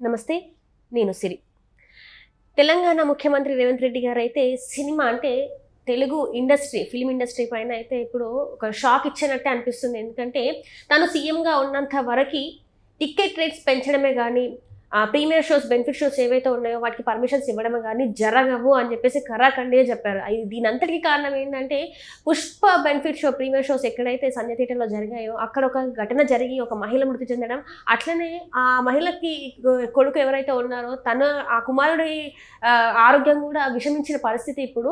నమస్తే నేను సిరి. తెలంగాణ ముఖ్యమంత్రి రేవంత్ రెడ్డి గారు అయితే సినిమా అంటే తెలుగు ఇండస్ట్రీ ఫిల్మ్ ఇండస్ట్రీ పైన అయితే ఇప్పుడు ఒక షాక్ ఇచ్చినట్టే అనిపిస్తుంది. ఎందుకంటే తను సీఎంగా ఉన్నంత వరకు టికెట్ రేట్స్ పెంచడమే కానీ ప్రీమియర్ షోస్ బెనిఫిట్ షోస్ ఏవైతే ఉన్నాయో వాటికి పర్మిషన్స్ ఇవ్వడం కానీ జరగవు అని చెప్పేసి కరాఖండిగా చెప్పారు. అది దీని అంతటికి కారణం ఏంటంటే Pushpa benefit show premier shows ఎక్కడైతే సంజయ్ థియేటర్లో జరిగాయో అక్కడ ఒక ఘటన జరిగి ఒక మహిళ మృతి చెందడం అట్లనే ఆ మహిళకి కొడుకు ఎవరైతే ఉన్నారో తన ఆ కుమారుడి ఆరోగ్యం కూడా విషమించిన పరిస్థితి ఇప్పుడు.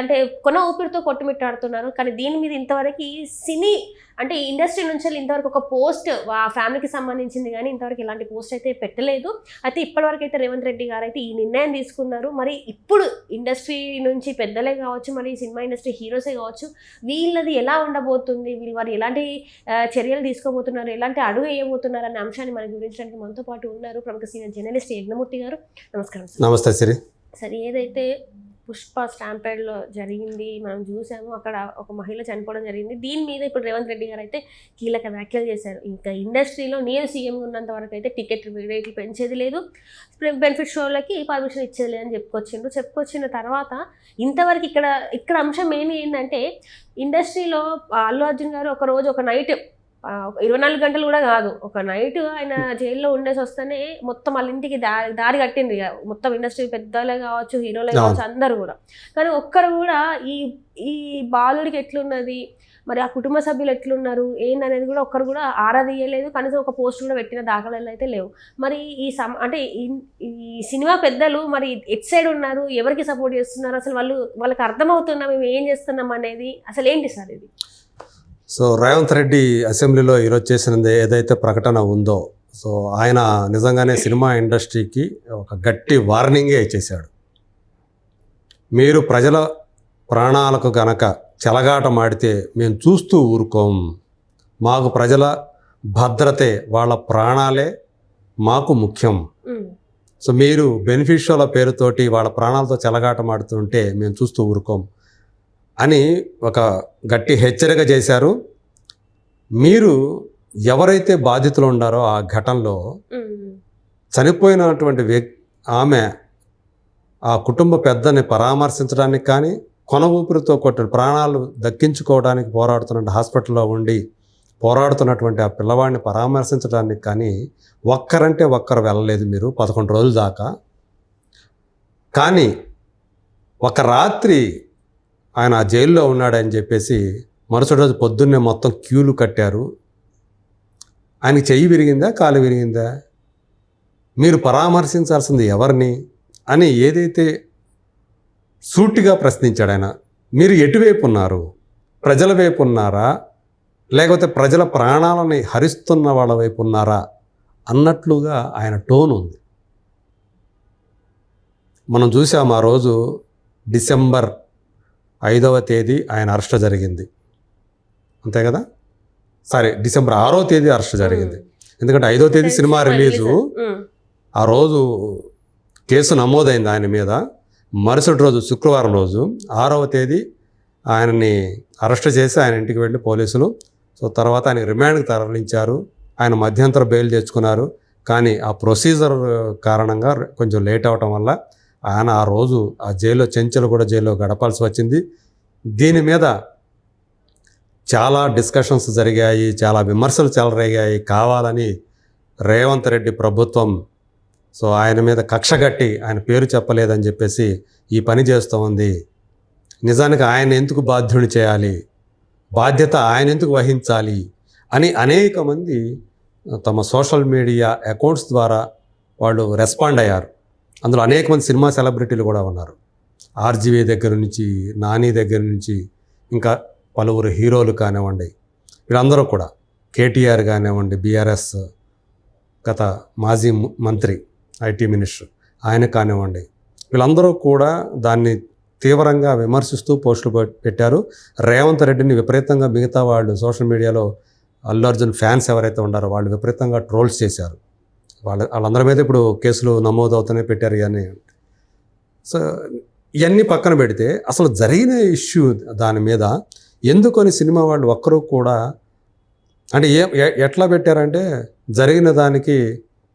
అంటే కొన ఊపిరితో కొట్టుమిట్టాడుతున్నారు. కానీ దీని మీద ఇంతవరకు సినీ అంటే ఇండస్ట్రీ నుంచి ఇంతవరకు ఒక పోస్ట్ ఆ ఫ్యామిలీకి సంబంధించింది కానీ ఇంతవరకు ఇలాంటి పోస్ట్ అయితే పెట్టలేదు అయితే ఇప్పటివరకు అయితే రేవంత్ రెడ్డి గారు అయితే ఈ నిర్ణయం తీసుకున్నారు. మరి ఇప్పుడు ఇండస్ట్రీ నుంచి పెద్దలే కావచ్చు మరి సినిమా ఇండస్ట్రీ హీరోసే కావచ్చు వీళ్ళది ఎలా ఉండబోతుంది? వీళ్ళు వారు ఎలాంటి చర్యలు తీసుకోబోతున్నారు? ఎలాంటి అడుగు వేయబోతున్నారు? అనే అంశాన్ని మనకి వివరించడానికి మనతో పాటు ఉన్నారు ప్రముఖ సీనియర్ జర్నలిస్ట్ యజ్ఞమూర్తి గారు. నమస్కారం నమస్తే సిరి. సరే ఏదైతే పుష్ప స్టాంపేడ్లో జరిగింది. మనం చూసాము అక్కడ ఒక మహిళ చనిపోవడం జరిగింది. దీని మీద ఇప్పుడు రేవంత్ రెడ్డి గారు అయితే కీలక వ్యాఖ్యలు చేశారు. ఇంకా ఇండస్ట్రీలో నేను సీఎం ఉన్నంత వరకు అయితే టికెట్ రేట్లు పెంచేది లేదు. బెనిఫిట్ షోలకి పర్మిషన్ ఇచ్చేది లేదని చెప్పుకొచ్చిండ్రు. చెప్పుకొచ్చిన తర్వాత ఇంతవరకు ఇక్కడ ఇక్కడ అంశం ఏమి ఏంటంటే ఇండస్ట్రీలో అల్లు అర్జున్ గారు ఒక రోజు ఒక నైట్ ఇరవై నాలుగు గంటలు కూడా కాదు. ఒక నైట్ ఆయన జైల్లో ఉండేసి వస్తేనే మొత్తం వాళ్ళ ఇంటికి దారి దారి కట్టింది మొత్తం ఇండస్ట్రీ పెద్దలే కావచ్చు హీరోలే కావచ్చు అందరూ కూడా. కానీ ఒక్కరు కూడా ఈ ఈ బాలుడికి ఎట్లున్నది? మరి ఆ కుటుంబ సభ్యులు ఎట్లున్నారు? ఏందనేది కూడా ఒక్కరు కూడా ఆరా తీయలేదు కనీసం ఒక పోస్ట్ కూడా పెట్టిన దాఖలాలు అయితే లేవు. మరి ఈ సమ అంటే ఈ- సినిమా పెద్దలు మరి ఎట్ సైడ్ ఉన్నారు? ఎవరికి సపోర్ట్ చేస్తున్నారు? అసలు వాళ్ళు వాళ్ళకి అర్థమవుతుందా? మేము ఏం చేస్తున్నాం అనేది? అసలు ఏంటి సార్ ఇది? సో రేవంత్ రెడ్డి అసెంబ్లీలో ఈరోజు చేసినది ఏదైతే ప్రకటన ఉందో సో ఆయన నిజంగానే సినిమా ఇండస్ట్రీకి ఒక గట్టి వార్నింగే ఇచ్చేశాడు మీరు ప్రజల ప్రాణాలకు గనక చెలగాట మాడితే మేము చూస్తూ ఊరుకోం. మాకు ప్రజల భద్రతే వాళ్ళ ప్రాణాలే మాకు ముఖ్యం. సో మీరు బెనిఫిషియల పేరుతోటి వాళ్ళ ప్రాణాలతో చెలగాటమాడుతుంటే మేము చూస్తూ ఊరుకోం. అని ఒక గట్టి హెచ్చరిక చేశారు. మీరు ఎవరైతే బాధితులు ఉన్నారో ఆ ఘటనలో చనిపోయినటువంటి వ్యక్ ఆమె ఆ కుటుంబ పెద్దని పరామర్శించడానికి కానీ కొన ఊపిరితో కొట్టిన ప్రాణాలు దక్కించుకోవడానికి పోరాడుతున్న హాస్పిటల్లో ఉండి పోరాడుతున్నటువంటి ఆ పిల్లవాడిని పరామర్శించడానికి కానీ ఒక్కరంటే ఒక్కరు వెళ్ళలేదు మీరు పదకొండు రోజుల దాకా. కానీ ఒక రాత్రి ఆయన ఆ జైల్లో ఉన్నాడని చెప్పేసి మరుసటి రోజు పొద్దున్నే మొత్తం క్యూలు కట్టారు. ఆయనకి చెయ్యి విరిగిందా కాలు విరిగిందా? మీరు పరామర్శించాల్సింది ఎవరిని అని ఏదైతే సూటిగా ప్రశ్నించాడు ఆయన మీరు ఎటువైపు ఉన్నారు? ప్రజల వైపు ఉన్నారా? లేకపోతే ప్రజల ప్రాణాలని హరిస్తున్న వాళ్ళ వైపు ఉన్నారా? అన్నట్లుగా ఆయన టోన్ ఉంది. మనం చూసాం ఆ రోజు డిసెంబర్ ఐదవ తేదీ ఆయన అరెస్ట్ జరిగింది. అంతే కదా? సారీ డిసెంబర్ ఆరో తేదీ అరెస్ట్ జరిగింది. ఎందుకంటే ఐదో తేదీ సినిమా రిలీజు. ఆ రోజు కేసు నమోదైంది ఆయన మీద. మరుసటి రోజు శుక్రవారం రోజు ఆరవ తేదీ ఆయనని అరెస్ట్ చేసి ఆయన ఇంటికి వెళ్ళి పోలీసులు సో తర్వాత ఆయన రిమాండ్కి తరలించారు. ఆయన మధ్యంతర బెయిల్ తెచ్చుకున్నారు. కానీ ఆ ప్రొసీజర్ కారణంగా కొంచెం లేట్ అవటం వల్ల ఆయన ఆ రోజు ఆ జైల్లో చెంచలు కూడా జైల్లో గడపాల్సి వచ్చింది. దీని మీద చాలా డిస్కషన్స్ జరిగాయి చాలా విమర్శలు చెలరేగాయి. కావాలని రేవంత్ రెడ్డి ప్రభుత్వం సో ఆయన మీద కక్ష కట్టి ఆయన పేరు చెప్పలేదని చెప్పేసి ఈ పని చేస్తూ ఉంది. నిజానికి ఆయన ఎందుకు బాధ్యుని చేయాలి? బాధ్యత ఆయన ఎందుకు వహించాలి? అని అనేక మంది తమ సోషల్ మీడియా అకౌంట్స్ ద్వారా వాళ్ళు రెస్పాండ్ అయ్యారు. అందులో అనేక మంది సినిమా సెలబ్రిటీలు కూడా ఉన్నారు. ఆర్జీవీ దగ్గర నుంచి నాని దగ్గర నుంచి ఇంకా పలువురు హీరోలు కానివ్వండి వీళ్ళందరూ కూడా కేటీఆర్ కానివ్వండి బీఆర్ఎస్ గత మాజీ మంత్రి ఐటీ మినిస్టర్ ఆయన కానివ్వండి వీళ్ళందరూ కూడా దాన్ని తీవ్రంగా విమర్శిస్తూ పోస్టులు పెట్టారు. రేవంత్ రెడ్డిని విపరీతంగా మిగతా వాళ్ళు సోషల్ మీడియాలో అల్లు అర్జున్ ఫ్యాన్స్ ఎవరైతే ఉన్నారో వాళ్ళు విపరీతంగా ట్రోల్స్ చేశారు. వాళ్ళ వాళ్ళందరి మీద ఇప్పుడు కేసులు నమోదవుతూనే పెట్టారు ఇవన్నీ. సో ఇవన్నీ పక్కన పెడితే అసలు జరిగిన ఇష్యూ దాని మీద ఎందుకని సినిమా వాళ్ళు ఒక్కరూ కూడా అంటే ఏ ఎట్లా పెట్టారంటే జరిగిన దానికి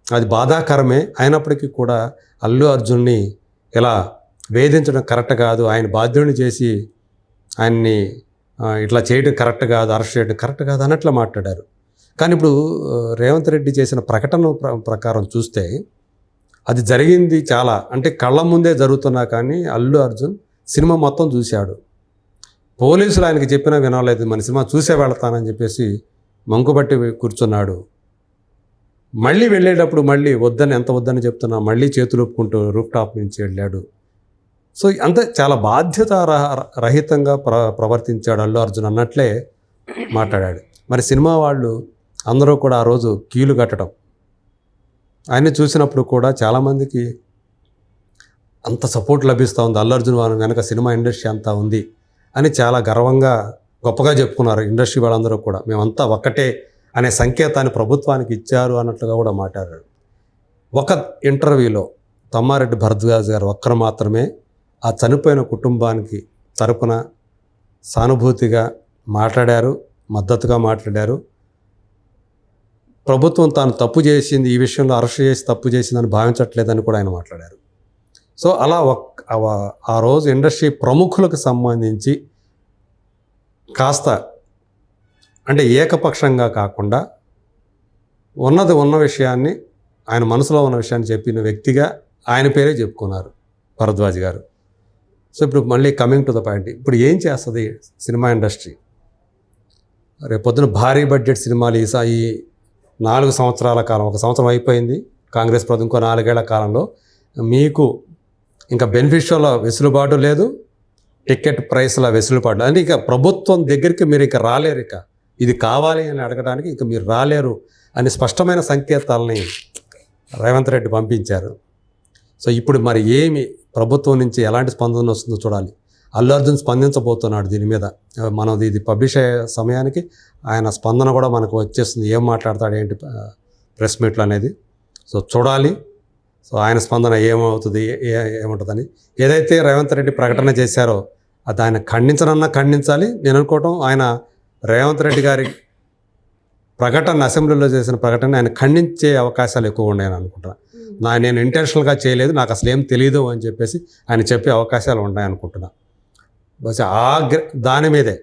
అది బాధాకరమే అయినప్పటికీ కూడా అల్లు అర్జున్ని ఇలా వేధించడం కరెక్ట్ కాదు ఆయన బాధ్యుడిని చేసి ఆయన్ని ఇట్లా చేయడం కరెక్ట్ కాదు అరెస్ట్ చేయడం కరెక్ట్ కాదు అన్నట్లు మాట్లాడారు. కానీ ఇప్పుడు రేవంత్ రెడ్డి చేసిన ప్రకటన ప్ర- ప్రకారం చూస్తే అది జరిగింది చాలా. అంటే కళ్ళ ముందే జరుగుతున్నా కానీ అల్లు అర్జున్ సినిమా మొత్తం చూశాడు. పోలీసులు ఆయనకి చెప్పినా వినలేదు. మన సినిమా చూసే వెళ్తానని చెప్పేసి మంకుబట్టి కూర్చున్నాడు. మళ్ళీ వెళ్ళేటప్పుడు మళ్ళీ వద్దని ఎంత వద్దని చెప్తున్నా మళ్ళీ చేతులు ఒప్పుకుంటూ రూప్ టాప్ నుంచి వెళ్ళాడు. సో అంతే చాలా బాధ్యత రహ- రహితంగా ప్ర ప్రవర్తించాడు అల్లు అర్జున్ అన్నట్లే మాట్లాడాడు. మరి సినిమా వాళ్ళు అందరూ కూడా ఆ రోజు కీలు కట్టడం. ఆయన్ని చూసినప్పుడు కూడా చాలామందికి అంత సపోర్ట్ లభిస్తూ ఉంది. అల్లు అర్జున్ వారి వెనక సినిమా ఇండస్ట్రీ అంతా ఉంది అని చాలా గర్వంగా గొప్పగా చెప్పుకున్నారు ఇండస్ట్రీ వాళ్ళందరూ కూడా. మేమంతా ఒక్కటే అనే సంకేతాన్ని ప్రభుత్వానికి ఇచ్చారు అన్నట్లుగా కూడా మాట్లాడారు. ఒక ఇంటర్వ్యూలో తమ్మారెడ్డి భరద్వాజ్ గారు ఒక్కరు మాత్రమే ఆ చనిపోయిన కుటుంబానికి తరపున సానుభూతిగా మాట్లాడారు మద్దతుగా మాట్లాడారు. ప్రభుత్వం తాను తప్పు చేసింది ఈ విషయంలో అరెస్ట్ చేసి తప్పు చేసిందని భావించట్లేదని కూడా ఆయన మాట్లాడారు. సో అలా ఒక్ ఆ- రోజు ఇండస్ట్రీ ప్రముఖులకు సంబంధించి కాస్త అంటే ఏకపక్షంగా కాకుండా ఉన్నది ఉన్న విషయాన్ని ఆయన మనసులో ఉన్న విషయాన్ని చెప్పిన వ్యక్తిగా ఆయన పేరే చెప్పుకున్నారు భరద్వాజ్ గారు. సో ఇప్పుడు మళ్ళీ కమింగ్ టు ద పాయింట్. ఇప్పుడు ఏం చేస్తుంది సినిమా ఇండస్ట్రీ? రేపు పొద్దున భారీ బడ్జెట్ సినిమాలు ఈ ఈ నాలుగు సంవత్సరాల కాలం ఒక సంవత్సరం అయిపోయింది కాంగ్రెస్ ప్రభుత్వం ఇంకో నాలుగేళ్ళ కాలంలో. మీకు ఇంకా బెనిఫిషియల్ వెసులుబాటు లేదు టికెట్ ప్రైస్ల వెసులుబాటు అంటే ఇంకా ప్రభుత్వం దగ్గరికి మీరు ఇక రాలేరు ఇక. ఇది కావాలి అని అడగడానికి ఇంకా మీరు రాలేరు అని స్పష్టమైన సంకేతాలని రేవంత్ రెడ్డి పంపించారు. సో ఇప్పుడు మరి ఏమి ప్రభుత్వం నుంచి ఎలాంటి స్పందన వస్తుందో చూడాలి. అర్జున్ స్పందించబోతున్నాడు దీని మీద. మనం ఇది పబ్లిష్ అయ్యే సమయానికి ఆయన స్పందన కూడా మనకు వచ్చేస్తుంది. ఏం మాట్లాడతాడు ఏంటి ప్రెస్ మీట్లో అనేది. సో చూడాలి. సో ఆయన స్పందన ఏమవుతుంది ఏ- ఏముంటుందని. ఏదైతే రేవంత్ రెడ్డి ప్రకటన చేశారో అది ఆయన ఖండించనన్నా ఖండించాలి. నేను అనుకోవటం ఆయన రేవంత్ రెడ్డి గారి ప్రకటన అసెంబ్లీలో చేసిన ప్రకటన ఆయన ఖండించే అవకాశాలు ఎక్కువ ఉన్నాయని అనుకుంటున్నాను నా నేను ఇంటెన్షనల్గా చేయలేదు. నాకు అసలు ఏం తెలియదు అని చెప్పేసి ఆయన చెప్పే అవకాశాలు ఉన్నాయనుకుంటున్నా బస్ ఆ గ్ర- దాని మీదే.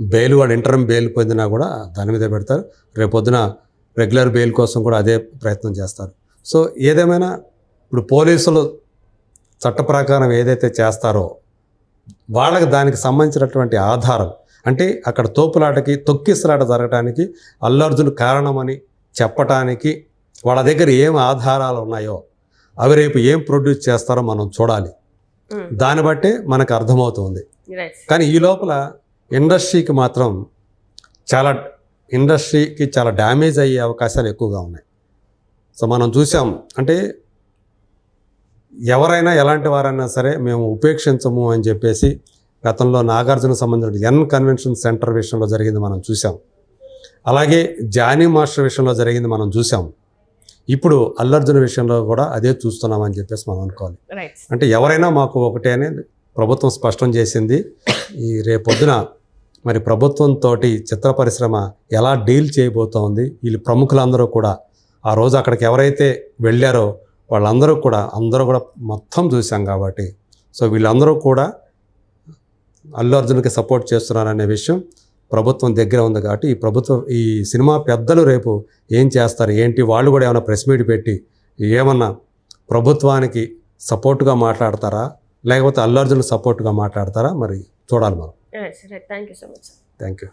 బెయిల్ వాడు ఇంటర్మ్ బెయిల్ పొందినా కూడా దాని మీదే పెడతారు. రేపొద్దున రెగ్యులర్ బెయిల్ కోసం కూడా అదే ప్రయత్నం చేస్తారు. సో ఏదేమైనా ఇప్పుడు పోలీసులు చట్ట ప్రకారం ఏదైతే చేస్తారో వాళ్ళకి దానికి సంబంధించినటువంటి ఆధారం. అంటే అక్కడ తోపులాటకి తొక్కిసలాట జరగడానికి అల్లర్జున్ కారణమని చెప్పటానికి వాళ్ళ దగ్గర ఏం ఆధారాలు ఉన్నాయో అవి రేపు ఏం ప్రొడ్యూస్ చేస్తారో మనం చూడాలి. దాన్ని బట్టే మనకు అర్థమవుతుంది. కానీ ఈ లోపల ఇండస్ట్రీకి మాత్రం చాలా ఇండస్ట్రీకి చాలా డ్యామేజ్ అయ్యే అవకాశాలు ఎక్కువగా ఉన్నాయి. సో మనం చూసాం అంటే ఎవరైనా ఎలాంటి వారైనా సరే మేము ఉపేక్షించము అని చెప్పేసి గతంలో నాగార్జున సంబంధించిన ఎన్ కన్వెన్షన్ సెంటర్ విషయంలో జరిగింది మనం చూసాం. అలాగే జానీ మాస్టర్ విషయంలో జరిగింది మనం చూసాం. ఇప్పుడు అల్లర్జున విషయంలో కూడా అదే చూస్తున్నామని చెప్పేసి మనం అనుకోవాలి. అంటే ఎవరైనా మాకు ఒకటే అనేది ప్రభుత్వం స్పష్టం చేసింది. ఈ రేపొద్దున మరి ప్రభుత్వంతో చిత్ర పరిశ్రమ ఎలా డీల్ చేయబోతోంది వీళ్ళు ప్రముఖులందరూ కూడా ఆ రోజు అక్కడికి ఎవరైతే వెళ్ళారో వాళ్ళందరూ కూడా అందరూ కూడా మొత్తం చూసాం కాబట్టి. సో వీళ్ళందరూ కూడా అల్లు అర్జున్కి సపోర్ట్ చేస్తున్నారనే విషయం ప్రభుత్వం దగ్గర ఉంది కాబట్టి ఈ ప్రభుత్వం ఈ సినిమా పెద్దలు రేపు ఏం చేస్తారు? ఏంటి? వాళ్ళు కూడా ఏమైనా ప్రెస్ మీట్ పెట్టి ఏమన్నా ప్రభుత్వానికి సపోర్ట్గా మాట్లాడతారా? లేకపోతే అల్లు అర్జున్ సపోర్ట్గా మాట్లాడతారా? మరి చూడాలి మనం. Thank you so much. Thank you